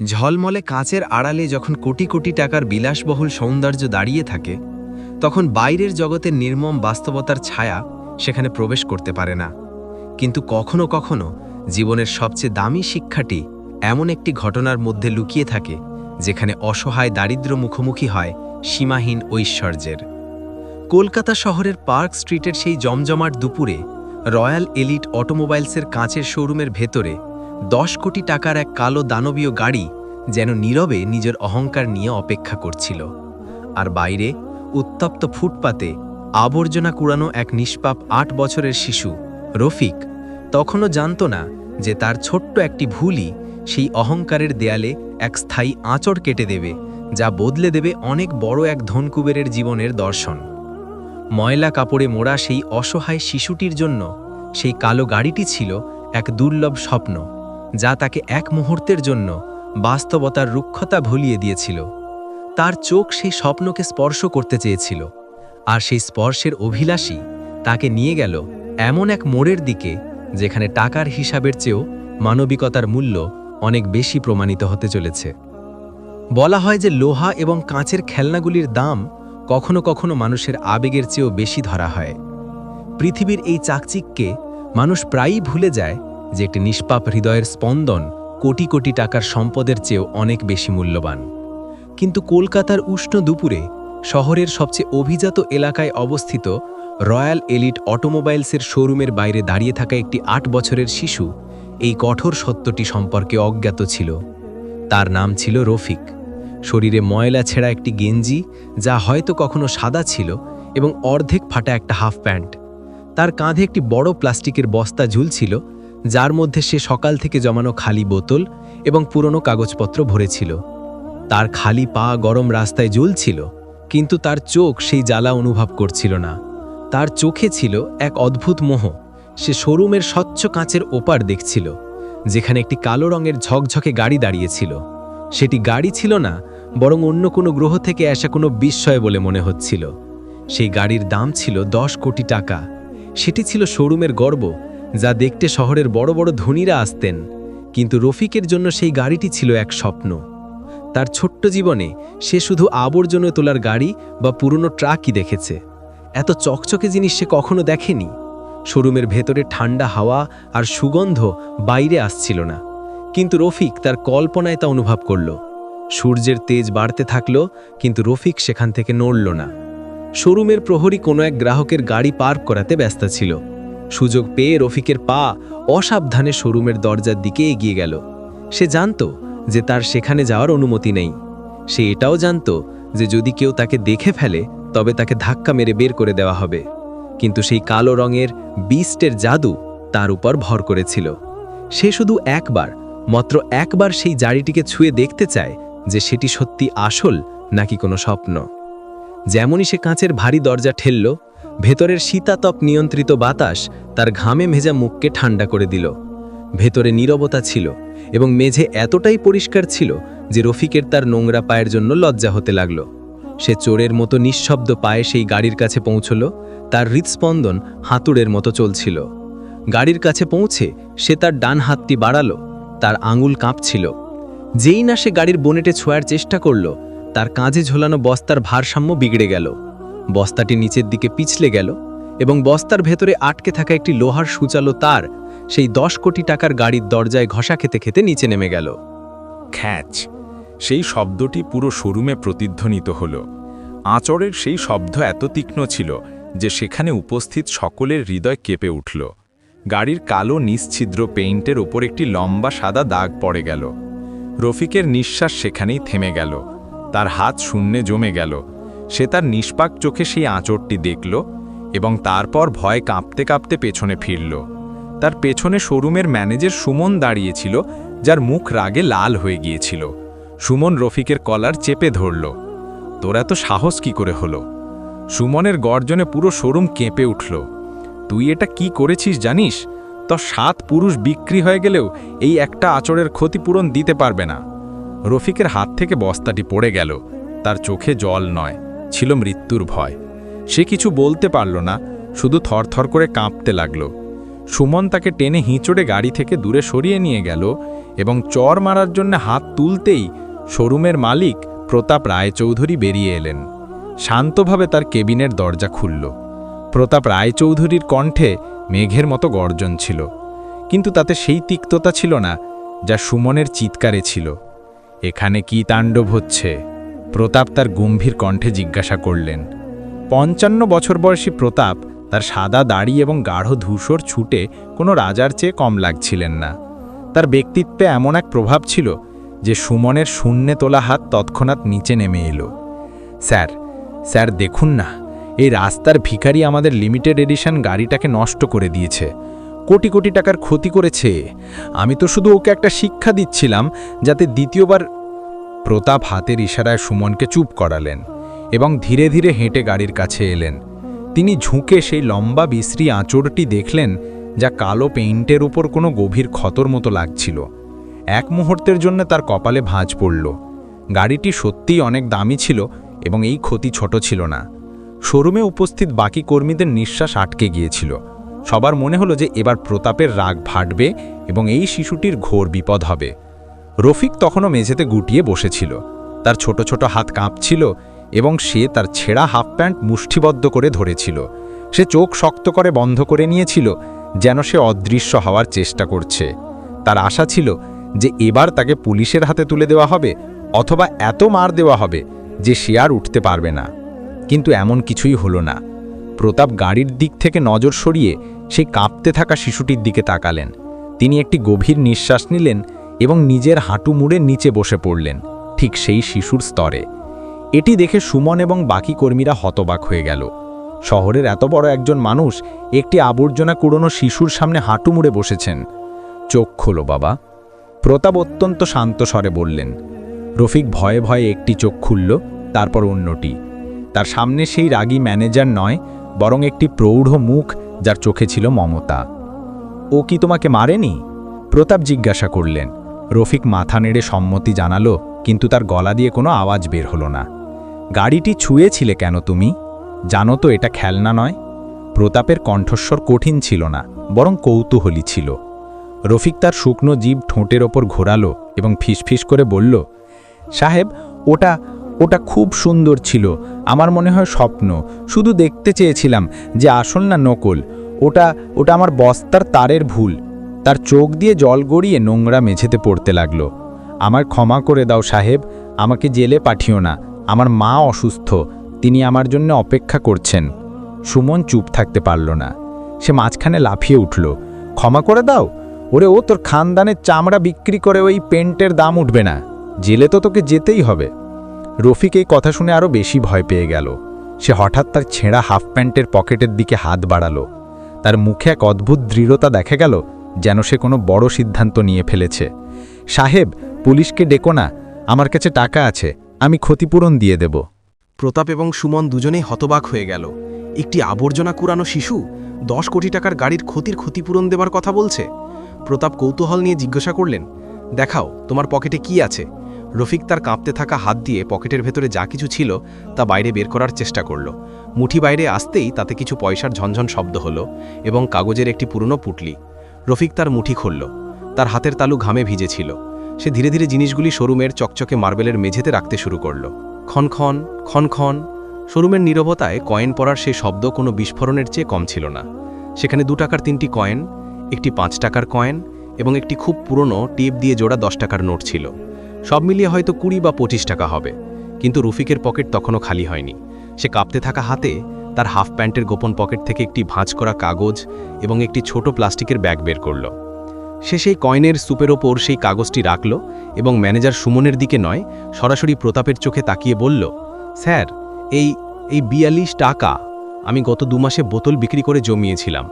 ঝলমলে কাঁচের আড়ালে যখন কোটি কোটি টাকার বিলাসবহুল সৌন্দর্য দাঁড়িয়ে থাকে, তখন বাইরের জগতের নির্মম বাস্তবতার ছায়া সেখানে প্রবেশ করতে পারে না। কিন্তু কখনো কখনো জীবনের সবচেয়ে দামি শিক্ষাটি এমন একটি ঘটনার মধ্যে লুকিয়ে থাকে, যেখানে অসহায় দারিদ্র মুখোমুখি হয় সীমাহীন ঐশ্বর্যের। কলকাতা শহরের পার্ক স্ট্রিটের সেই জমজমাট দুপুরে রয়্যাল এলিট অটোমোবাইলসের কাঁচের শোরুমের ভেতরে দশ কোটি টাকার এক কালো দানবীয় গাড়ি যেন নীরবে নিজের অহংকার নিয়ে অপেক্ষা করছিল। আর বাইরে, উত্তপ্ত ফুটপাতে আবর্জনা কুড়ানো এক নিষ্পাপ আট বছরের শিশু, রফিক, তখনও জানত না যে তার ছোট্ট একটি ভুলই সেই অহংকারের দেয়ালে এক স্থায়ী আঁচড় কেটে দেবে, যা বদলে দেবে অনেক বড় এক ধনকুবেরের জীবনের দর্শন। ময়লা কাপড়ে মোড়া সেই অসহায় শিশুটির জন্য সেই কালো গাড়িটি ছিল এক দুর্লভ স্বপ্ন। যা তাকে এক মুহূর্তের জন্য বাস্তবতার রুক্ষতা ভুলিয়ে দিয়েছিল। তার চোখ সেই স্বপ্নকে স্পর্শ করতে চেয়েছিল, আর সেই স্পর্শের অভিলাষী তাকে নিয়ে গেল এমন এক মোড়ের দিকে, যেখানে টাকার হিসাবের চেয়েও মানবিকতার মূল্য অনেক বেশি প্রমাণিত হতে চলেছে। বলা হয় যে লোহা এবং কাঁচের খেলনাগুলির দাম কখনো কখনো মানুষের আবেগের চেয়েও বেশি ধরা হয়। পৃথিবীর এই চাকচিককে মানুষ প্রায়ই ভুলে যায় যে একটি নিষ্পাপ হৃদয়ের স্পন্দন কোটি কোটি টাকার সম্পদের চেয়েও অনেক বেশি মূল্যবান। কিন্তু কলকাতার উষ্ণ দুপুরে শহরের সবচেয়ে অভিজাত এলাকায় অবস্থিত রয়্যাল এলিট অটোমোবাইলসের শোরুমের বাইরে দাঁড়িয়ে থাকা একটি আট বছরের শিশু এই কঠোর সত্যটি সম্পর্কে অজ্ঞাত ছিল। তার নাম ছিল রফিক। শরীরে ময়লা ছেঁড়া একটি গেঞ্জি যা হয়তো কখনো সাদা ছিল এবং অর্ধেক ফাটা একটা হাফ প্যান্ট। তার কাঁধে একটি বড় প্লাস্টিকের বস্তা ঝুলছিল যার মধ্যে সে সকাল থেকে জমানো খালি বোতল এবং পুরনো কাগজপত্র ভরেছিল। তার খালি পা গরম রাস্তায় জ্বলছিল, কিন্তু তার চোখ সেই জ্বালা অনুভব করছিল না। তার চোখে ছিল এক অদ্ভুত মোহ। সে শোরুমের স্বচ্ছ কাঁচের ওপার দেখছিল, যেখানে একটি কালো রঙের ঝকঝকে গাড়ি দাঁড়িয়েছিল। সেটি গাড়ি ছিল না, বরং অন্য কোনো গ্রহ থেকে আসা কোনো বিস্ময় বলে মনে হচ্ছিল। সেই গাড়ির দাম ছিল দশ কোটি টাকা। সেটি ছিল শোরুমের গর্ব যা দেখতে শহরের বড় বড় ধনীরা আসতেন, কিন্তু রফিকের জন্য সেই গাড়িটি ছিল এক স্বপ্ন। তার ছোট্ট জীবনে সে শুধু আবর্জনে তোলার গাড়ি বা পুরনো ট্রাকই দেখেছে। এত চকচকে জিনিস সে কখনো দেখেনি। শোরুমের ভেতরে ঠান্ডা হাওয়া আর সুগন্ধ বাইরে আসছিল না। কিন্তু রফিক তার কল্পনায় তা অনুভব করল। সূর্যের তেজ বাড়তে থাকল, কিন্তু রফিক সেখান থেকে নড়ল না। শোরুমের প্রহরী কোনো এক গ্রাহকের গাড়ি পার্ক করাতে ব্যস্ত ছিল। সুযোগ পেয়ে রফিকের পা অসাবধানে শোরুমের দরজার দিকে এগিয়ে গেল। সে জানত যে তার সেখানে যাওয়ার অনুমতি নেই। সে এটাও জানত যে যদি কেউ তাকে দেখে ফেলে, তবে তাকে ধাক্কা মেরে বের করে দেওয়া হবে। কিন্তু সেই কালো রঙের বিস্টের জাদু তার উপর ভর করেছিল। সে শুধু একবার, মাত্র একবার সেই জারিটিকে ছুঁয়ে দেখতে চায় যে সেটি সত্যি আসল নাকি কোনো স্বপ্ন। যেমনই সে কাঁচের ভারী দরজা ঠেলল ভেতরের শীতাতপ নিয়ন্ত্রিত বাতাস তার ঘামে ভেজা মুখকে ঠান্ডা করে দিল। ভেতরে নীরবতা ছিল এবং মেঝে এতটাই পরিষ্কার ছিল যে রফিকের তার নোংরা পায়ের জন্য লজ্জা হতে লাগল। সে চোরের মতো নিঃশব্দ পায়ে সেই গাড়ির কাছে পৌঁছল, তার হৃৎস্পন্দন হাতুড়ের মতো চলছিল। গাড়ির কাছে পৌঁছে সে তার ডান হাতটি বাড়ালো, তার আঙুল কাঁপছিল। যেই না সে গাড়ির বনেটে ছোঁয়ার চেষ্টা করল, তার কাঁধে ঝোলানো বস্তার ভারসাম্য বিগড়ে গেল। বস্তাটি নিচের দিকে পিছলে গেল এবং বস্তার ভেতরে আটকে থাকা একটি লোহার সুচালো তার সেই দশ কোটি টাকার গাড়ির দরজায় ঘষা খেতে খেতে নিচে নেমে গেল। খ্যাচ! সেই শব্দটি পুরো শোরুমে প্রতিধ্বনিত হল। আঁচড়ের সেই শব্দ এত তীক্ষ্ণ ছিল যে সেখানে উপস্থিত সকলের হৃদয় কেঁপে উঠল। গাড়ির কালো নিশ্ছিদ্র পেইন্টের ওপর একটি লম্বা সাদা দাগ পড়ে গেল। রফিকের নিঃশ্বাস সেখানেই থেমে গেল। তার হাত শূন্যে জমে গেল। সে তার নিষ্পাক চোখে সেই আঁচড়টি দেখল এবং তারপর ভয় কাঁপতে কাঁপতে পেছনে ফিরল। তার পেছনে শোরুমের ম্যানেজার সুমন দাঁড়িয়েছিল, যার মুখ রাগে লাল হয়ে গিয়েছিল। সুমন রফিকের কলার চেপে ধরল, তোরা তো সাহস কি করে হলো? সুমনের গর্জনে পুরো শোরুম কেঁপে উঠল, তুই এটা কি করেছিস জানিস? তো সাত পুরুষ বিক্রি হয়ে গেলেও এই একটা আচরের ক্ষতিপূরণ দিতে পারবে না। রফিকের হাত থেকে বস্তাটি পড়ে গেল, তার চোখে জল নয়। ছিল মৃত্যুর ভয়। সে কিছু বলতে পারল না, শুধু থরথর করে কাঁপতে লাগল। সুমন তাকে টেনে হিঁচড়ে গাড়ি থেকে দূরে সরিয়ে নিয়ে গেল এবং চর মারার জন্য হাত তুলতেই শোরুমের মালিক প্রতাপ রায়চৌধুরী বেরিয়ে এলেন। শান্তভাবে তার কেবিনের দরজা খুলল। প্রতাপ রায়চৌধুরীর কণ্ঠে মেঘের মতো গর্জন ছিল, কিন্তু তাতে সেই তিক্ততা ছিল না যা সুমনের চিৎকারে ছিল। এখানে কি তাণ্ডব হচ্ছে? প্রতাপ তার গম্ভীর কণ্ঠে জিজ্ঞাসা করলেন, পঞ্চান্ন বছর বয়সী প্রতাপ তার সাদা দাড়ি এবং গাঢ় ধূসর ছুটে কোনো রাজার চেয়ে কম লাগছিলেন না। তার ব্যক্তিত্বে এমন এক প্রভাব ছিল যে সুমনের শূন্যে তোলা হাত তৎক্ষণাৎ নিচে নেমে এলো। স্যার স্যার দেখুন না, এই রাস্তার ভিখারি আমাদের লিমিটেড এডিশন গাড়িটাকে নষ্ট করে দিয়েছে। কোটি কোটি টাকার ক্ষতি করেছে। আমি তো শুধু ওকে একটা শিক্ষা দিচ্ছিলাম যাতে দ্বিতীয়বার প্রতাপ হাতের ইশারায় সুমনকে চুপ করালেন এবং ধীরে ধীরে হেঁটে গাড়ির কাছে এলেন। তিনি ঝুঁকে সেই লম্বা বিশ্রী আঁচড়টি দেখলেন যা কালো পেইন্টের উপর কোনো গভীর ক্ষতর মতো লাগছিল। এক মুহূর্তের জন্য তার কপালে ভাঁজ পড়ল। গাড়িটি সত্যিই অনেক দামি ছিল এবং এই ক্ষতি ছোট ছিল না। শোরুমে উপস্থিত বাকি কর্মীদের নিঃশ্বাস আটকে গিয়েছিল। সবার মনে হলো যে এবার প্রতাপের রাগ ভাটবে এবং এই শিশুটির ঘোর বিপদ হবে। রফিক তখনও মেঝেতে গুটিয়ে বসেছিল। তার ছোট ছোট হাত কাঁপছিল এবং সে তার ছেঁড়া হাফ প্যান্ট মুষ্টিবদ্ধ করে ধরেছিল। সে চোখ শক্ত করে বন্ধ করে নিয়েছিল যেন সে অদৃশ্য হওয়ার চেষ্টা করছে। তার আশা ছিল যে এবার তাকে পুলিশের হাতে তুলে দেওয়া হবে অথবা এত মার দেওয়া হবে যে সে আর উঠতে পারবে না। কিন্তু এমন কিছুই হলো না। প্রতাপ গাড়ির দিক থেকে নজর সরিয়ে সেই কাঁপতে থাকা শিশুটির দিকে তাকালেন। তিনি একটি গভীর নিঃশ্বাস নিলেন এবং নিজের হাঁটু মুড়ে নিচে বসে পড়লেন, ঠিক সেই শিশুর স্তরে। এটি দেখে সুমন এবং বাকি কর্মীরা হতবাক হয়ে গেল। শহরের এত বড় একজন মানুষ একটি আবর্জনা কুড়োনো শিশুর সামনে হাঁটু মুড়ে বসেছেন। চোখ খোলো, বাবা। প্রতাপ অত্যন্ত শান্ত স্বরে বললেন, রফিক ভয়ে ভয়ে একটি চোখ খুলল, তারপর অন্যটি। তার সামনে সেই রাগী ম্যানেজার নয়, বরং একটি প্রৌঢ় মুখ যার চোখে ছিল মমতা। ও কি তোমাকে মারেনি? প্রতাপ জিজ্ঞাসা করলেন রফিক মাথা নেড়ে সম্মতি জানালো, কিন্তু তার গলা দিয়ে কোনো আওয়াজ বের হলো না। গাড়িটি ছুঁয়েছিলে কেন তুমি? জানো তো এটা খেলনা নয়। প্রতাপের কণ্ঠস্বর কঠিন ছিল না, বরং কৌতূহলী ছিল। রফিক তার শুকনো জীব ঠোঁটের ওপর ঘোরালো এবং ফিসফিস করে বলল, সাহেব, ওটা ওটা খুব সুন্দর ছিল। আমার মনে হয় স্বপ্ন। শুধু দেখতে চেয়েছিলাম যে আসল না নকল। ওটা ওটা আমার বস্তার তারের ভুল। তার চোখ দিয়ে জল গড়িয়ে নোংরা মেঝেতে পড়তে লাগল। আমার ক্ষমা করে দাও সাহেব, আমাকে জেলে পাঠিও না। আমার মা অসুস্থ, তিনি আমার জন্য অপেক্ষা করছেন। সুমন চুপ থাকতে পারল না। সে মাঝখানে লাফিয়ে উঠল। ক্ষমা করে দাও? ওরে ও তোর খানদানের চামড়া বিক্রি করে ওই পেন্টের দাম উঠবে না। জেলে তো তোকে যেতেই হবে। রফিক এই কথা শুনে আরও বেশি ভয় পেয়ে গেল। সে হঠাৎ তার ছেঁড়া হাফ প্যান্টের পকেটের দিকে হাত বাড়ালো। তার মুখে এক অদ্ভুত দৃঢ়তা দেখা গেল। যেন সে কোনো বড় সিদ্ধান্ত নিয়ে ফেলেছে। সাহেব, পুলিশকে ডেকো না, আমার কাছে টাকা আছে, আমি ক্ষতিপূরণ দিয়ে দেব। প্রতাপ এবং সুমন দুজনেই হতবাক হয়ে গেল। একটি আবর্জনা কুড়ানো শিশু দশ কোটি টাকার গাড়ির ক্ষতির ক্ষতিপূরণ দেবার কথা বলছে। প্রতাপ কৌতূহল নিয়ে জিজ্ঞাসা করলেন, দেখাও, তোমার পকেটে কি আছে? রফিক তার কাঁপতে থাকা হাত দিয়ে পকেটের ভেতরে যা কিছু ছিল তা বাইরে বের করার চেষ্টা করল। মুঠি বাইরে আসতেই তাতে কিছু পয়সার ঝনঝন শব্দ হলো এবং কাগজের একটি পুরনো পুটলি। রফিক তার মুঠি খুলল। তার হাতের তালু ঘামে ভিজেছিল। সে ধীরে ধীরে জিনিসগুলি শোরুমের চকচকে মার্বেলের মেঝেতে রাখতে শুরু করল। ক্ষণক্ষণ ক্ষণক্ষণ শোরুমের নীরবতায় কয়েন পড়ার সেই শব্দ কোনো বিস্ফোরণের চেয়ে কম ছিল না। সেখানে দু টাকার তিনটি কয়েন, একটি পাঁচ টাকার কয়েন এবং একটি খুব পুরনো টিপ দিয়ে জোড়া দশ টাকার নোট ছিল। সব মিলিয়ে হয়তো কুড়ি বা পঁচিশ টাকা হবে। কিন্তু রফিকের পকেট তখনও খালি হয়নি। সে কাঁপতে থাকা হাতে তার হাফ প্যান্টের গোপন পকেট থেকে একটি ভাঁজ করা কাগজ এবং একটি ছোট প্লাস্টিকের ব্যাগ বের করল। সে সেই কয়েনের সুপের ওপর সেই কাগজটি রাখল এবং ম্যানেজার সুমনের দিকে নয়, সরাসরি প্রতাপের চোখে তাকিয়ে বলল, স্যার, এই এই বিয়াল্লিশ টাকা আমি গত দু মাসে বোতল বিক্রি করে জমিয়েছিলাম।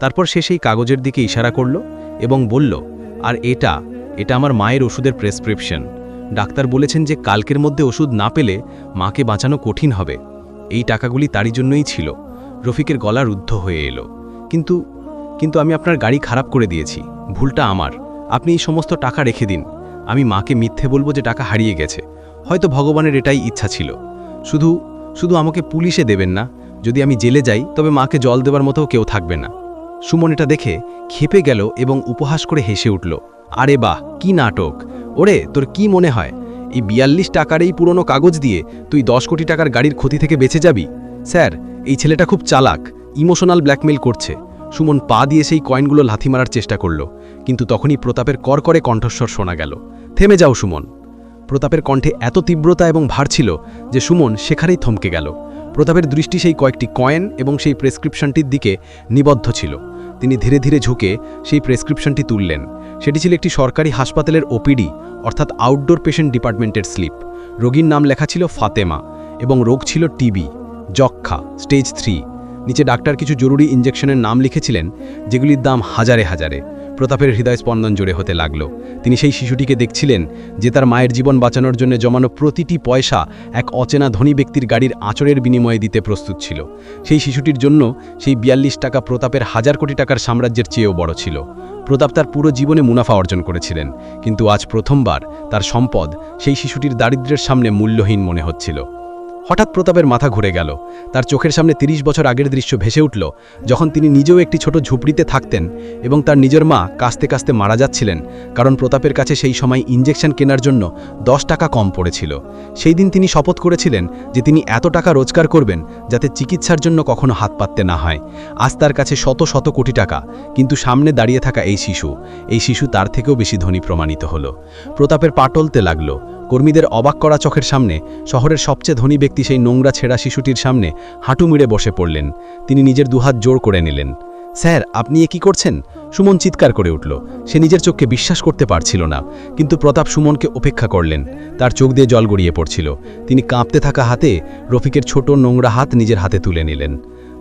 তারপর সে সেই কাগজের দিকে ইশারা করল এবং বলল, আর এটা এটা আমার মায়ের ওষুধের প্রেসক্রিপশন। ডাক্তার বলেছেন যে কালকের মধ্যে ওষুধ না পেলে মাকে বাঁচানো কঠিন হবে। এই টাকাগুলি তারই জন্যই ছিল। রফিকের গলা রুদ্ধ হয়ে এলো। কিন্তু কিন্তু আমি আপনার গাড়ি খারাপ করে দিয়েছি। ভুলটা আমার। আপনি এই সমস্ত টাকা রেখে দিন। আমি মাকে মিথ্যে বলব যে টাকা হারিয়ে গেছে। হয়তো ভগবানের এটাই ইচ্ছা ছিল। শুধু শুধু আমাকে পুলিশে দেবেন না। যদি আমি জেলে যাই, তবে মাকে জল দেবার মতো কেউ থাকবে না। সুমন এটা দেখে খেপে গেল এবং উপহাস করে হেসে উঠল। আরে বাহ, কি নাটক। ওরে, তোর কি মনে হয়? এই বিয়াল্লিশ টাকার এই পুরনো কাগজ দিয়ে তুই দশ কোটি টাকার গাড়ির ক্ষতি থেকে বেঁচে যাবি? স্যার, এই ছেলেটা খুব চালাক, ইমোশনাল ব্ল্যাকমেল করছে। সুমন পা দিয়ে সেই কয়েনগুলো লাথি মারার চেষ্টা করল, কিন্তু তখনই প্রতাপের করকরে কণ্ঠস্বর শোনা গেল। থেমে যাও, সুমন। প্রতাপের কণ্ঠে এত তীব্রতা এবং ভার ছিল যে সুমন সেখানেই থমকে গেল। প্রতাপের দৃষ্টি সেই কয়েকটি কয়েন এবং সেই প্রেসক্রিপশনটির দিকে নিবদ্ধ ছিল। তিনি ধীরে ধীরে ঝুঁকে সেই প্রেসক্রিপশনটি তুললেন। সেটি ছিল একটি সরকারি হাসপাতালের ওপিডি, অর্থাৎ আউটডোর পেশেন্ট ডিপার্টমেন্টের স্লিপ। রোগীর নাম লেখা ছিল ফাতেমা এবং রোগ ছিল টিবি যক্ষা স্টেজ থ্রি। নিচে ডাক্তার কিছু জরুরি ইঞ্জেকশনের নাম লিখেছিলেন, যেগুলির দাম হাজারে হাজারে। প্রতাপের হৃদয় স্পন্দন জোরে হতে লাগল। তিনি সেই শিশুটিকে দেখছিলেন যে তার মায়ের জীবন বাঁচানোর জন্য জমানো প্রতিটি পয়সা এক অচেনা ধনী ব্যক্তির গাড়ির আঁচড়ের বিনিময়ে দিতে প্রস্তুত ছিল। সেই শিশুটির জন্য সেই বিয়াল্লিশ টাকা প্রতাপের হাজার কোটি টাকার সাম্রাজ্যের চেয়েও বড় ছিল। প্রতাপ তার পুরো জীবনে মুনাফা অর্জন করেছিলেন, কিন্তু আজ প্রথমবার তার সম্পদ সেই শিশুটির দারিদ্র্যের সামনে মূল্যহীন মনে হচ্ছিল। হঠাৎ প্রতাপের মাথা ঘুরে গেল। তার চোখের সামনে ৩০ বছর আগের দৃশ্য ভেসে উঠল, যখন তিনি নিজেও একটি ছোট ঝুপড়িতে থাকতেন এবং তার নিজের মা কাস্তে কাস্তে মারা যাচ্ছিলেন, কারণ প্রতাপের কাছে সেই সময় ইঞ্জেকশন কেনার জন্য দশ টাকা কম পড়েছিল। সেই দিন তিনি শপথ করেছিলেন যে তিনি এত টাকা রোজগার করবেন যাতে চিকিৎসার জন্য কখনো হাত পাততে না হয়। আজ তার কাছে শত শত কোটি টাকা, কিন্তু সামনে দাঁড়িয়ে থাকা এই শিশু এই শিশু তার থেকেও বেশি ধনী প্রমাণিত হল। প্রতাপের পা টলতে লাগল কর্মীদের অবাক করা চোখের সামনে শহরের সবচেয়ে ধনী ব্যক্তি সেই নোংরা ছেঁড়া শিশুটির সামনে হাঁটু মিড়ে বসে পড়লেন। তিনি নিজের দুহাত জোর করে নিলেন। স্যার, আপনি এ কি করছেন? সুমন চিৎকার করে উঠল। সে নিজের চোখকে বিশ্বাস করতে পারছিল না, কিন্তু প্রতাপ সুমনকে উপেক্ষা করলেন। তার চোখ দিয়ে জল গড়িয়ে পড়ছিল। তিনি কাঁপতে থাকা হাতে রফিকের ছোট নোংরা হাত নিজের হাতে তুলে নিলেন।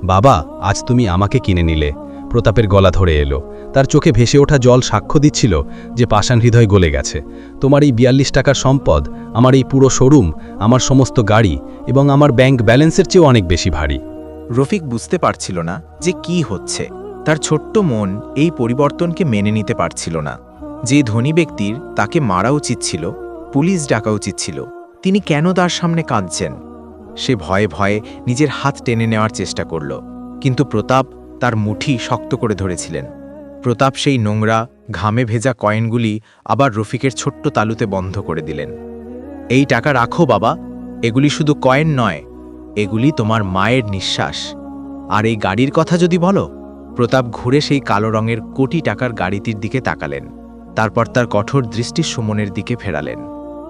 বাবা, আজ তুমি আমাকে কিনে নিলে। প্রতাপের গলা ধরে এলো। তার চোখে ভেসে ওঠা জল সাক্ষ্য দিচ্ছিল যে পাষাণ হৃদয় গলে গেছে। তোমার এই বিয়াল্লিশ টাকার সম্পদ, আমার এই পুরো শোরুম, আমার সমস্ত গাড়ি এবং আমার ব্যাংক ব্যালেন্সের চেয়েও অনেক বেশি ভারী। রফিক বুঝতে পারছিল না যে কি হচ্ছে। তার ছোট্ট মন এই পরিবর্তনকে মেনে নিতে পারছিল না। যে ধনী ব্যক্তির তাকে মারা উচিত ছিল, পুলিশ ডাকা উচিত ছিল, তিনি কেন তার সামনে কাঁদছেন? সে ভয়ে ভয়ে নিজের হাত টেনে নেওয়ার চেষ্টা করল। কিন্তু প্রতাপ তার মুঠি শক্ত করে ধরেছিলেন। প্রতাপ সেই নোংরা, ঘামে ভেজা কয়েনগুলি আবার রফিকের ছোট্ট তালুতে বন্ধ করে দিলেন। এই টাকা রাখো বাবা, এগুলি শুধু কয়েন নয়, এগুলি তোমার মায়ের নিঃশ্বাস। আর এই গাড়ির কথা যদি বলো? প্রতাপ ঘুরে সেই কালো রঙের কোটি টাকার গাড়িটির দিকে তাকালেন। তারপর তার কঠোর দৃষ্টি সুমনের দিকে ফেরালেন।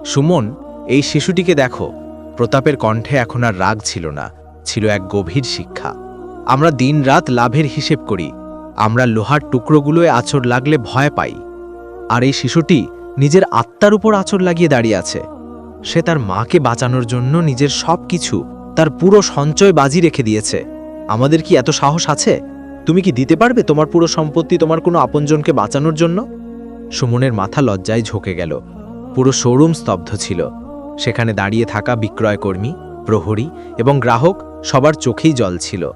সুমন, এই শিশুটিকে দেখো। প্রতাপের কণ্ঠে এখন আর রাগ ছিল না, ছিল এক গভীর শিক্ষা। আমরা দিনরাত লাভের হিসেব করি, আমরা লোহার টুকরোগুলোয় আছর লাগলে ভয় পাই। আর এই শিশুটি নিজের আত্মার উপর আছর লাগিয়ে দাঁড়িয়ে আছে। সে তার মাকে বাঁচানোর জন্য নিজের সব কিছু তার পুরো সঞ্চয় বাজি রেখে দিয়েছে। আমাদের কি এত সাহস আছে? তুমি কি দিতে পারবে তোমার পুরো সম্পত্তি তোমার কোনো আপনজনকে বাঁচানোর জন্য? সুমনের মাথা লজ্জায় ঝোঁকে গেল। পুরো শোরুম স্তব্ধ ছিল। সেখানে দাঁড়িয়ে থাকা বিক্রয়কর্মী, প্রহরী এবং গ্রাহক সবার চোখেই জল ছিল।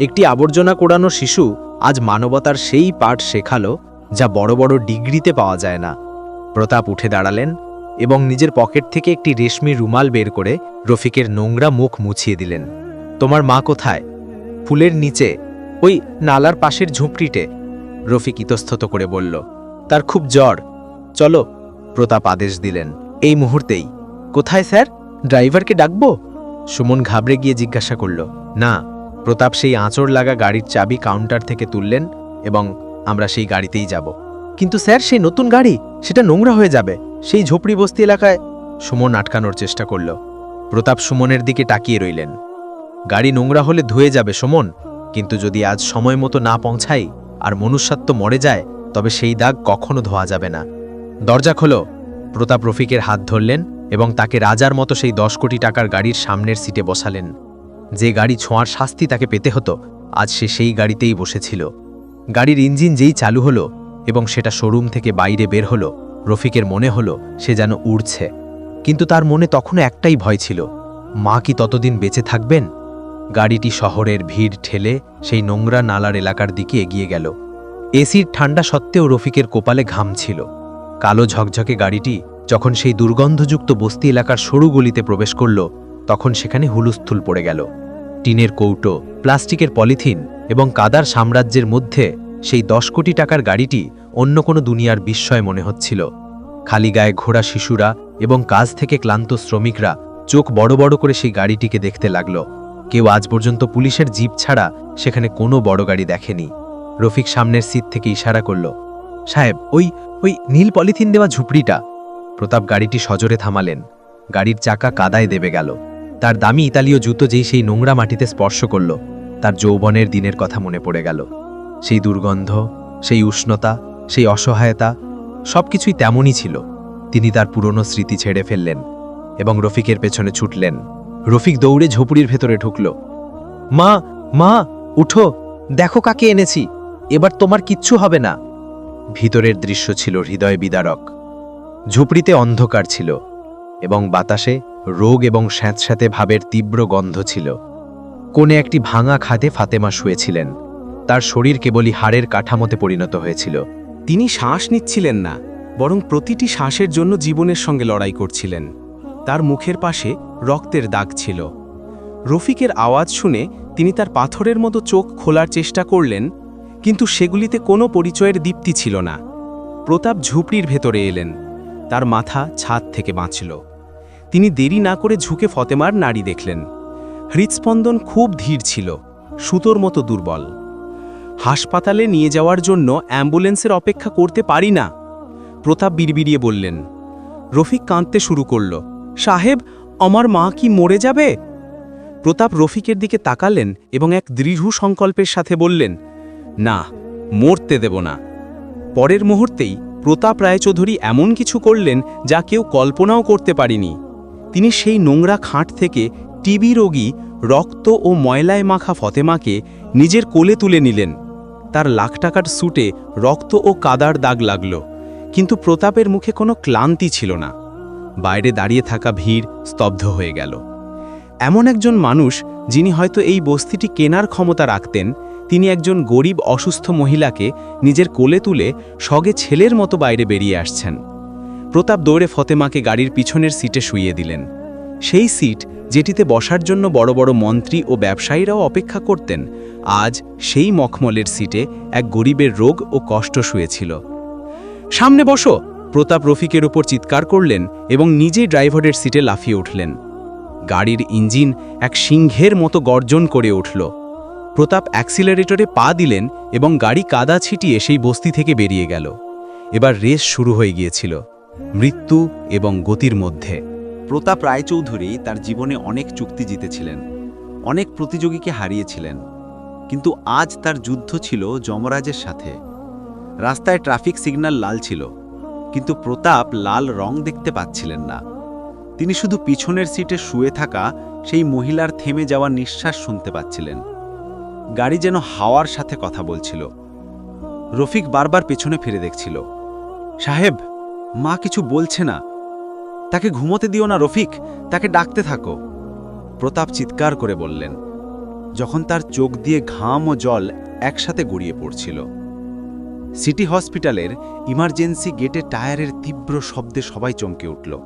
একটি আবর্জনা কোড়ানো শিশু আজ মানবতার সেই পাঠ শেখালো যা বড় বড় ডিগ্রিতে পাওয়া যায় না। প্রতাপ উঠে দাঁড়ালেন এবং নিজের পকেট থেকে একটি রেশমি রুমাল বের করে রফিকের নোংরা মুখ মুছিয়ে দিলেন। তোমার মা কোথায়? ফুলের নিচে, ওই নালার পাশের ঝুঁপড়িটে রফিক ইতস্তত করে বলল। তার খুব জ্বর। চলো, প্রতাপ আদেশ দিলেন। এই মুহূর্তেই। কোথায় স্যার? ড্রাইভারকে ডাকবো? সুমন ঘাবড়ে গিয়ে জিজ্ঞাসা করল। না। প্রতাপ সেই আঁচড় লাগা গাড়ির চাবি কাউন্টার থেকে তুললেন এবং আমরা সেই গাড়িতেই যাব। কিন্তু স্যার, সেই নতুন গাড়ি, সেটা নোংরা হয়ে যাবে। সেই ঝোপড়ি বস্তি এলাকায় সুমন আটকানোর চেষ্টা করল। প্রতাপ সুমনের দিকে তাকিয়ে রইলেন। গাড়ি নোংরা হলে ধুয়ে যাবে সুমন, কিন্তু যদি আজ সময় মতো না পৌঁছাই আর মনুষ্যত্ব মরে যায়, তবে সেই দাগ কখনো ধোয়া যাবে না। দরজা খোলো। প্রতাপ রফিকের হাত ধরলেন এবং তাকে রাজার মতো সেই দশ কোটি টাকার গাড়ির সামনের সিটে বসালেন। যে গাড়ি ছোঁয়ার শাস্তি তাকে পেতে হতো, আজ সে সেই গাড়িতেই বসেছিল। গাড়ির ইঞ্জিন যেই চালু হলো এবং সেটা শোরুম থেকে বাইরে বের হলো, রফিকের মনে হলো সে যেন উড়ছে। কিন্তু তার মনে তখনও একটাই ভয় ছিল, মা কি ততদিন বেঁচে থাকবেন? গাড়িটি শহরের ভিড় ঠেলে সেই নোংরা নালার এলাকার দিকে এগিয়ে গেল। এসির ঠান্ডা সত্ত্বেও রফিকের কোপালে ঘাম ছিল। কালো ঝকঝকে গাড়িটি যখন সেই দুর্গন্ধযুক্ত বস্তি এলাকার সরু গলিতে প্রবেশ করল, তখন সেখানে হুলুস্থুল পড়ে গেল। টিনের কৌটো, প্লাস্টিকের পলিথিন এবং কাদার সাম্রাজ্যের মধ্যে সেই দশ কোটি টাকার গাড়িটি অন্য কোনো দুনিয়ার বিস্ময় মনে হচ্ছিল। খালি গায়ে ঘোড়া শিশুরা এবং কাজ থেকে ক্লান্ত শ্রমিকরা চোখ বড় বড় করে সেই গাড়িটিকে দেখতে লাগল। কেউ আজ পর্যন্ত পুলিশের জিপ ছাড়া সেখানে কোনো বড় গাড়ি দেখেনি। রফিক সামনের সিট থেকে ইশারা করল, সাহেব, ওই ওই নীল পলিথিন দেওয়া ঝুপড়িটা। প্রতাপ গাড়িটি সজোরে থামালেন। গাড়ির চাকা কাদায় দেবে গেল। তার দামি ইতালীয় জুতো যেই সেই নোংরা মাটিতে স্পর্শ করল, তার যৌবনের দিনের কথা মনে পড়ে গেল। সেই দুর্গন্ধ, সেই উষ্ণতা, সেই অসহায়তা, সবকিছুই তেমনই ছিল। তিনি তার পুরনো স্মৃতি ছেড়ে ফেললেন এবং রফিকের পেছনে ছুটলেন। রফিক দৌড়ে ঝুপড়ির ভেতরে ঢুকল। মা মা, উঠো, দেখো কাকে এনেছি, এবার তোমার কিচ্ছু হবে না। ভিতরের দৃশ্য ছিল হৃদয় বিদারক। ঝুপড়িতে অন্ধকার ছিল এবং বাতাসে রোগ এবং স্যাঁতস্যাঁতে ভাবের তীব্র গন্ধ ছিল। কোণে একটি ভাঙা খাতে ফাতেমা শুয়েছিলেন। তার শরীর কেবলই হাড়ের কাঠামোতে পরিণত হয়েছিল। তিনি শ্বাস নিচ্ছিলেন না, বরং প্রতিটি শ্বাসের জন্য জীবনের সঙ্গে লড়াই করছিলেন। তার মুখের পাশে রক্তের দাগ ছিল। রফিকের আওয়াজ শুনে তিনি তার পাথরের মতো চোখ খোলার চেষ্টা করলেন, কিন্তু সেগুলিতে কোনো পরিচয়ের দীপ্তি ছিল না। প্রতাপ ঝুপড়ির ভেতরে এলেন। তার মাথা ছাদ থেকে বাঁচল। তিনি দেরি না করে ঝুঁকে ফতেমার নাড়ি দেখলেন। হৃৎস্পন্দন খুব ধীর ছিল, সুতোর মতো দুর্বল। হাসপাতালে নিয়ে যাওয়ার জন্য অ্যাম্বুলেন্সের অপেক্ষা করতে পারি না, প্রতাপ বিড়বিড়িয়ে বললেন। রফিক কাঁদতে শুরু করল, সাহেব, আমার মা কি মরে যাবে? প্রতাপ রফিকের দিকে তাকালেন এবং এক দৃঢ় সংকল্পের সাথে বললেন, না, মরতে দেব না। পরের মুহূর্তেই প্রতাপ রায়চৌধুরী এমন কিছু করলেন যা কেউ কল্পনাও করতে পারিনি। তিনি সেই নোংরা খাট থেকে টিবি রোগী রক্ত ও ময়লায় মাখা ফতেমাকে নিজের কোলে তুলে নিলেন। তার লাখ টাকার স্যুটে রক্ত ও কাদার দাগ লাগল, কিন্তু প্রতাপের মুখে কোনো ক্লান্তি ছিল না। বাইরে দাঁড়িয়ে থাকা ভিড় স্তব্ধ হয়ে গেল। এমন একজন মানুষ যিনি হয়তো এই বস্তিটি কেনার ক্ষমতা রাখতেন, তিনি একজন গরিব অসুস্থ মহিলাকে নিজের কোলে তুলে সগে ছেলের মতো বাইরে বেরিয়ে আসছেন। প্রতাপ দৌড়ে ফতেমাকে গাড়ির পিছনের সিটে শুইয়ে দিলেন। সেই সিট যেটিতে বসার জন্য বড় বড় মন্ত্রী ও ব্যবসায়ীরাও অপেক্ষা করতেন, আজ সেই মখমলের সিটে এক গরিবের রোগ ও কষ্ট শুয়েছিল। সামনে বসো, প্রতাপ রফিকের ওপর চিৎকার করলেন এবং নিজেই ড্রাইভারের সিটে লাফিয়ে উঠলেন। গাড়ির ইঞ্জিন এক সিংহের মতো গর্জন করে উঠল। প্রতাপ অ্যাক্সিলারেটরে পা দিলেন এবং গাড়ি কাদা ছিটিয়ে সেই বস্তি থেকে বেরিয়ে গেল। এবার রেস শুরু হয়ে গিয়েছিল। মৃত্যু এবং গতির মধ্যে। প্রতাপ রায়চৌধুরী তার জীবনে অনেক চুক্তি জিতেছিলেন, অনেক প্রতিযোগীকে হারিয়েছিলেন, কিন্তু আজ তার যুদ্ধ ছিল যমরাজের সাথে। রাস্তায় ট্রাফিক সিগন্যাল লাল ছিল, কিন্তু প্রতাপ লাল রং দেখতে পাচ্ছিলেন না। তিনি শুধু পিছনের সিটে শুয়ে থাকা সেই মহিলার থেমে যাওয়া নিঃশ্বাস শুনতে পাচ্ছিলেন। গাড়ি যেন হাওয়ার সাথে কথা বলছিল। রফিক বারবার পেছনে ফিরে দেখছিল। সাহেব মা কিছু বলছে না। তাকে ঘুমোতে দিও না, রফিক। তাকে ডাকতে থাকো। প্রতাপ চিৎকার করে বললেন, যখন তার চোখ দিয়ে ঘাম ও জল একসাথে গড়িয়ে পড়ছিল। সিটি হসপিটালের ইমার্জেন্সি গেটে টায়ারের তীব্র শব্দে সবাই চমকে উঠল।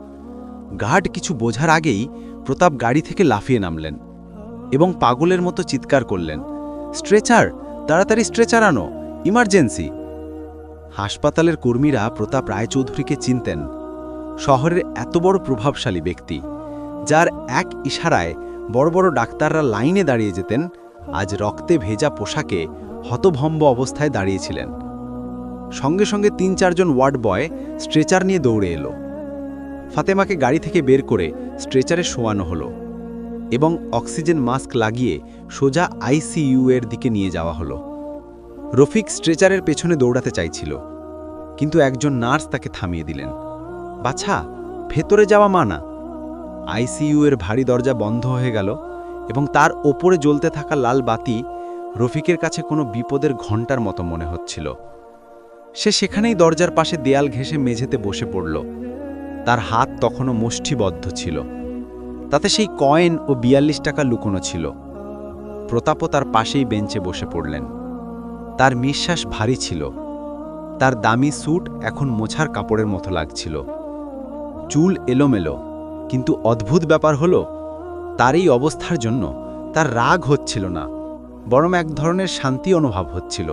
গার্ড কিছু বোঝার আগেই প্রতাপ গাড়ি থেকে লাফিয়ে নামলেন এবং পাগলের মতো চিৎকার করলেন, স্ট্রেচার, তাড়াতাড়ি স্ট্রেচার আনো, ইমার্জেন্সি। হাসপাতালের কর্মীরা প্রতাপ রায়চৌধুরীকে চিনতেন। শহরের এত বড় প্রভাবশালী ব্যক্তি, যার এক ইশারায় বড় বড় ডাক্তাররা লাইনে দাঁড়িয়ে যেতেন, আজ রক্তে ভেজা পোশাকে হতভম্ব অবস্থায় দাঁড়িয়েছিলেন। সঙ্গে সঙ্গে তিন চারজন ওয়ার্ড বয় স্ট্রেচার নিয়ে দৌড়ে এলো। ফাতেমাকে গাড়ি থেকে বের করে স্ট্রেচারে শোয়ানো হলো এবং অক্সিজেন মাস্ক লাগিয়ে সোজা আইসিইউ এর দিকে নিয়ে যাওয়া হলো। রফিক স্ট্রেচারের পেছনে দৌড়াতে চাইছিল, কিন্তু একজন নার্স তাকে থামিয়ে দিলেন। বাছা, ভেতরে যাওয়া মানা। আইসিইউ এর ভারী দরজা বন্ধ হয়ে গেল এবং তার ওপরে জ্বলতে থাকা লাল বাতি রফিকের কাছে কোনো বিপদের ঘণ্টার মতো মনে হচ্ছিল। সে সেখানেই দরজার পাশে দেয়াল ঘেঁষে মেঝেতে বসে পড়ল। তার হাত তখনও মুষ্টিবদ্ধ ছিল। তাতে সেই কয়েন ও বিয়াল্লিশ টাকা লুকোনো ছিল। প্রতাপও তার পাশেই বেঞ্চে বসে পড়লেন। তার নিঃশ্বাস ভারী ছিল। তার দামি স্যুট এখন মোছার কাপড়ের মতো লাগছিল। চুল এলোমেলো, কিন্তু অদ্ভুত ব্যাপার হলো, তার এই অবস্থার জন্য তার রাগ হচ্ছিল না, বরং এক ধরনের শান্তি অনুভব হচ্ছিল।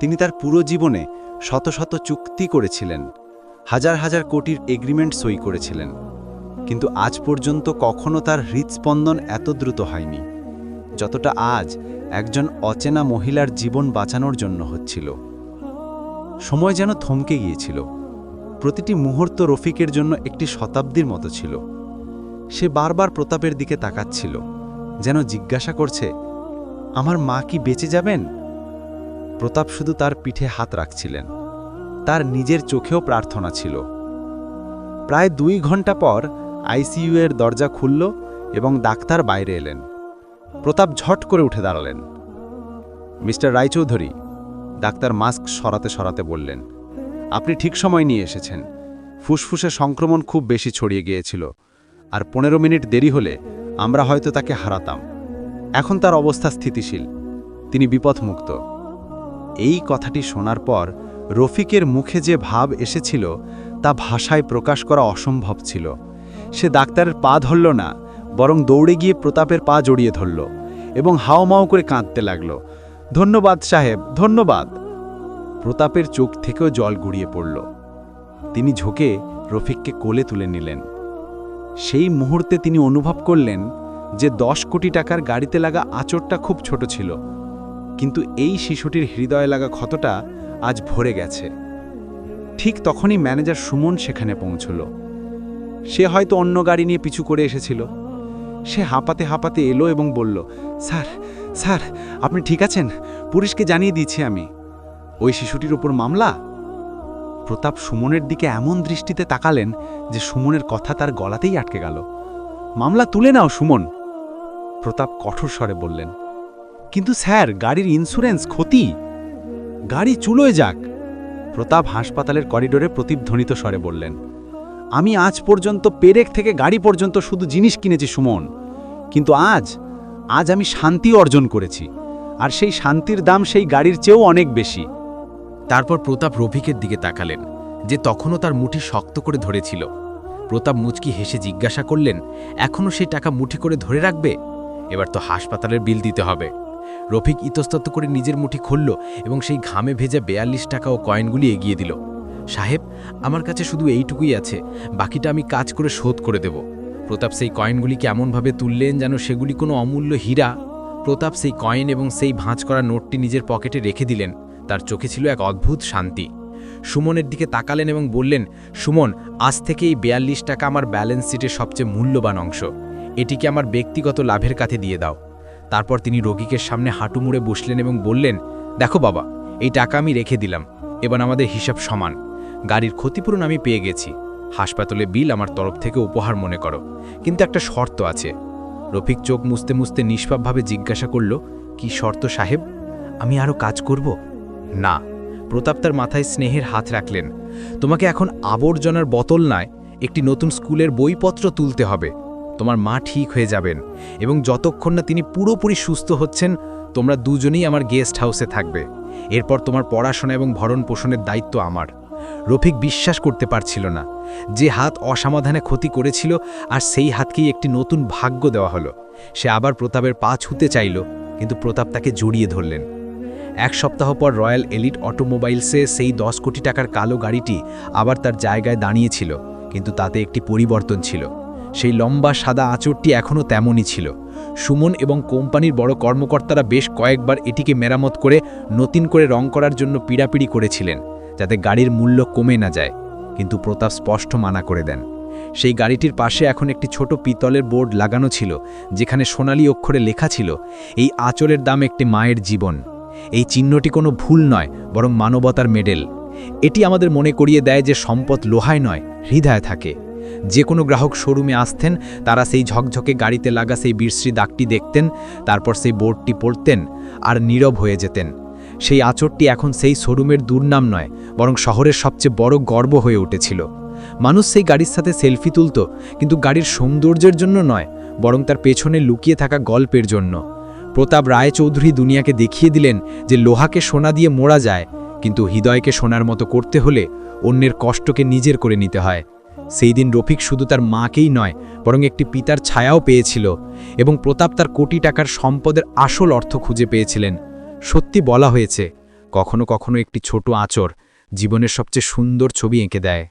তিনি তার পুরো জীবনে শত শত চুক্তি করেছিলেন, হাজার হাজার কোটির এগ্রিমেন্ট সই করেছিলেন, কিন্তু আজ পর্যন্ত কখনো তার হৃদস্পন্দন এত দ্রুত হয়নি। যতটা আজ একজন অচেনা মহিলার জীবন বাঁচানোর জন্য হচ্ছিল। সময় যেন থমকে গিয়েছিল। প্রতিটি মুহূর্ত রফিকের জন্য একটি শতাব্দীর মতো ছিল। সে বারবার প্রতাপের দিকে তাকাচ্ছিল, যেন জিজ্ঞাসা করছে, আমার মা কি বেঁচে যাবেন? প্রতাপ শুধু তার পিঠে হাত রাখছিলেন। তার নিজের চোখেও প্রার্থনা ছিল। প্রায় দুই ঘণ্টা পর আইসিইউ এর দরজা খুলল এবং ডাক্তার বাইরে এলেন। প্রতাপ ঝট করে উঠে দাঁড়ালেন। মিস্টার রায়চৌধুরী ডাক্তার মাস্ক সরাতে সরাতে বললেন, আপনি ঠিক সময় নিয়ে এসেছেন। ফুসফুসে সংক্রমণ খুব বেশি ছড়িয়ে গিয়েছিল আর পনেরো মিনিট দেরি হলে আমরা হয়তো তাকে হারাতাম। এখন তার অবস্থা স্থিতিশীল। তিনি বিপদমুক্ত। এই কথাটি শোনার পর রফিকের মুখে যে ভাব এসেছিল তা ভাষায় প্রকাশ করা অসম্ভব ছিল। সে ডাক্তারের পা ধরল না বরং দৌড়ে গিয়ে প্রতাপের পা জড়িয়ে ধরল এবং হাওমাও করে কাঁদতে লাগল। ধন্যবাদ সাহেব, ধন্যবাদ। প্রতাপের চোখ থেকেও জল গড়িয়ে পড়ল। তিনি ঝুঁকে রফিককে কোলে তুলে নিলেন। সেই মুহূর্তে তিনি অনুভব করলেন যে দশ কোটি টাকার গাড়িতে লাগা আচরটা খুব ছোট ছিল। কিন্তু এই শিশুটির হৃদয়ে লাগা ক্ষতটা আজ ভরে গেছে। ঠিক তখনই ম্যানেজার সুমন সেখানে পৌঁছল। সে হয়তো অন্য গাড়ি নিয়ে পিছু করে এসেছিল। সে হাঁপাতে হাঁপাতে এলো এবং বলল, স্যার স্যার, আপনি ঠিক আছেন? পুলিশকে জানিয়ে দিয়েছি আমি। ওই শিশুটির ওপর মামলা? প্রতাপ সুমনের দিকে এমন দৃষ্টিতে তাকালেন যে সুমনের কথা তার গলাতেই আটকে গেল। মামলা তুলে নাও, সুমন! প্রতাপ কঠোর স্বরে বললেন। কিন্তু স্যার, গাড়ির ইন্স্যুরেন্স ক্ষতি। গাড়ি চুলোয় যাক। প্রতাপ হাসপাতালের করিডোরে প্রতিধ্বনিত স্বরে বললেন। আমি আজ পর্যন্ত পেরেক থেকে গাড়ি পর্যন্ত শুধু জিনিস কিনেছি, সুমন। কিন্তু আজ আজ আমি শান্তি অর্জন করেছি, আর সেই শান্তির দাম সেই গাড়ির চেয়েও অনেক বেশি। তারপর প্রতাপ রফিকের দিকে তাকালেন, যে তখনও তার মুঠি শক্ত করে ধরেছিল। প্রতাপ মুচকি হেসে জিজ্ঞাসা করলেন, এখনও সেই টাকা মুঠি করে ধরে রাখবে? এবার তো হাসপাতালের বিল দিতে হবে। রফিক ইতস্তত করে নিজের মুঠি খুলল এবং সেই ঘামে ভেজা বেয়াল্লিশ টাকা ও কয়েনগুলি এগিয়ে দিল। সাহেব, আমার কাছে শুধু এইটুকুই আছে, বাকিটা আমি কাজ করে শোধ করে দেব। প্রতাপ সেই কয়েনগুলিকে এমনভাবে তুললেন যেন সেগুলি কোনো অমূল্য হীরা। প্রতাপ সেই কয়েন এবং সেই ভাঁজ করা নোটটি নিজের পকেটে রেখে দিলেন। তার চোখে ছিল এক অদ্ভুত শান্তি। সুমনের দিকে তাকালেন এবং বললেন, সুমন, আজ থেকে এই বিয়াল্লিশ টাকা আমার ব্যালেন্স শিটের সবচেয়ে মূল্যবান অংশ। এটিকে আমার ব্যক্তিগত লাভের কাছে দিয়ে দাও। তারপর তিনি রোগীকের সামনে হাঁটু মুড়ে বসলেন এবং বললেন, দেখো বাবা, এই টাকা আমি রেখে দিলাম। এবার আমাদের হিসাব সমান। গাড়ির ক্ষতিপূরণ আমি পেয়ে গেছি। হাসপাতালে বিল আমার তরফ থেকে উপহার মনে করো। কিন্তু একটা শর্ত আছে। রফিক চোখ মুছতে মুছতে নিষ্পাপভাবে জিজ্ঞাসা করল, কি শর্ত সাহেব? আমি আরও কাজ করব? না। প্রতাপ তার মাথায় স্নেহের হাত রাখলেন। তোমাকে এখন আবর্জনার বোতল নয়, একটি নতুন স্কুলের বইপত্র তুলতে হবে। তোমার মা ঠিক হয়ে যাবেন এবং যতক্ষণ না তিনি পুরোপুরি সুস্থ হচ্ছেন, তোমরা দুজনেই আমার গেস্ট হাউসে থাকবে। এরপর তোমার পড়াশোনা এবং ভরণ পোষণের দায়িত্ব আমার। রফিক বিশ্বাস করতে পারছিল না। যে হাত অসমাধানে ক্ষতি করেছিল আর সেই হাতকেই একটি নতুন ভাগ্য দেওয়া হলো। সে আবার প্রতাপের পা ছুতে চাইল, কিন্তু প্রতাপ তাকে জড়িয়ে ধরলেন। এক সপ্তাহ পর রয়্যাল এলিট অটোমোবাইলসে সেই দশ কোটি টাকার কালো গাড়িটি আবার তার জায়গায় দাঁড়িয়েছিল, কিন্তু তাতে একটি পরিবর্তন ছিল। সেই লম্বা সাদা আঁচড়টি এখনও তেমনই ছিল। সুমন এবং কোম্পানির বড় কর্মকর্তারা বেশ কয়েকবার এটিকে মেরামত করে নতুন করে রং করার জন্য পিড়াপিড়ি করেছিলেন। যাতে গাড়ির মূল্য কমে না যায়, কিন্তু প্রতাপ স্পষ্ট মানা করে দেন। সেই গাড়িটির পাশে এখন একটি ছোট পিতলের বোর্ড লাগানো ছিল, যেখানে সোনালী অক্ষরে লেখা ছিল, এই আঁচলের দাম একটি মায়ের জীবন। এই চিহ্নটি কোনো ভুল নয়, বরং মানবতার মেডেল। এটি আমাদের মনে করিয়ে দেয় যে সম্পদ লোহায় নয়, হৃদয় থাকে। যে কোনো গ্রাহক শোরুমে আসতেন, তারা সেই ঝকঝকে গাড়িতে লাগা সেই বীরশ্রী দাগটি দেখতেন, তারপর সেই বোর্ডটি পড়তেন আর নীরব হয়ে যেতেন। সেই আচরটি এখন সেই শোরুমের দুর্নাম নয়, বরং শহরের সবচেয়ে বড় গর্ব হয়ে উঠেছিল। মানুষ সেই গাড়ির সাথে সেলফি তুলত, কিন্তু গাড়ির সৌন্দর্যের জন্য নয়, বরং তার পেছনে লুকিয়ে থাকা গল্পের জন্য। প্রতাপ রায়চৌধুরী দুনিয়াকে দেখিয়ে দিলেন যে লোহাকে সোনা দিয়ে মোড়া যায়, কিন্তু হৃদয়কে সোনার মতো করতে হলে অন্যের কষ্টকে নিজের করে নিতে হয়। সেই দিন রফিক শুধু তার মাকেই নয়, বরং একটি পিতার ছায়াও পেয়েছিল, এবং প্রতাপ তার কোটি টাকার সম্পদের আসল অর্থ খুঁজে পেয়েছিলেন। সত্যি বলা হয়েছে কখনো কখনো একটি ছোট আঁচড় জীবনের সবচেয়ে সুন্দর ছবি এঁকে দেয়।